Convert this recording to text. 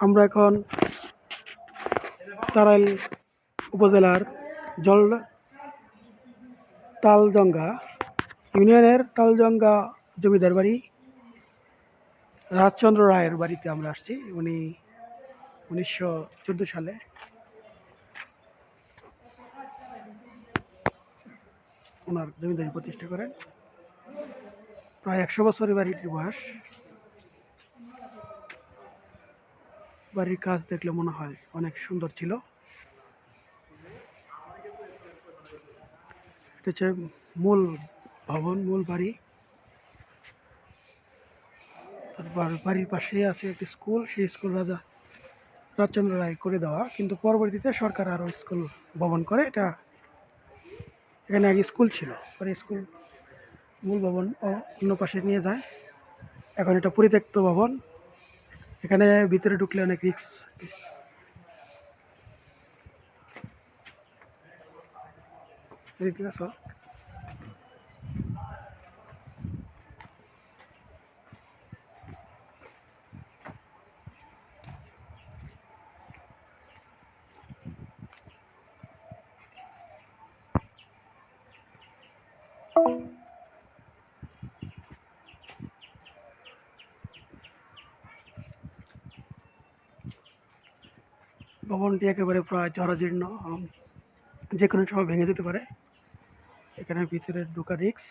আমরা এখন তারাইল উপজেলার জল তালজঙ্গা ইউনিয়নের তালজঙ্গা জমিদার বাড়ি, রাজচন্দ্র রায়ের বাড়িতে আমরা আসছি। উনি উনিশশো চোদ্দ সালে। ওনার জমিদারি প্রতিষ্ঠা করেন। প্রায় একশো বছরের বাড়িটির বয়স। বাড়ির কাজ দেখলে মনে হয় অনেক সুন্দর ছিল। এটা হচ্ছে মূল ভবন, মূল বাড়ি। তারপর বাড়ির পাশেই আছে একটি স্কুল, সেই স্কুল রাজা রাজচন্দ্র রায় করে দেওয়া। কিন্তু পরবর্তীতে সরকার আরও স্কুল ভবন করে। এটা এখানে আগে স্কুল ছিল। পরে স্কুল মূল ভবন অন্য পাশে নিয়ে যায়। এখন এটা পরিত্যক্ত ভবন। এখানে ভিতরে ঢুকলে অনেক রিক্স ভবনটি একেবারে প্রায় জরাজীর্ণ যে কোনো সময় ভেঙে যেতে পারে। এখানে ভিতরে ঢোকা রিক্স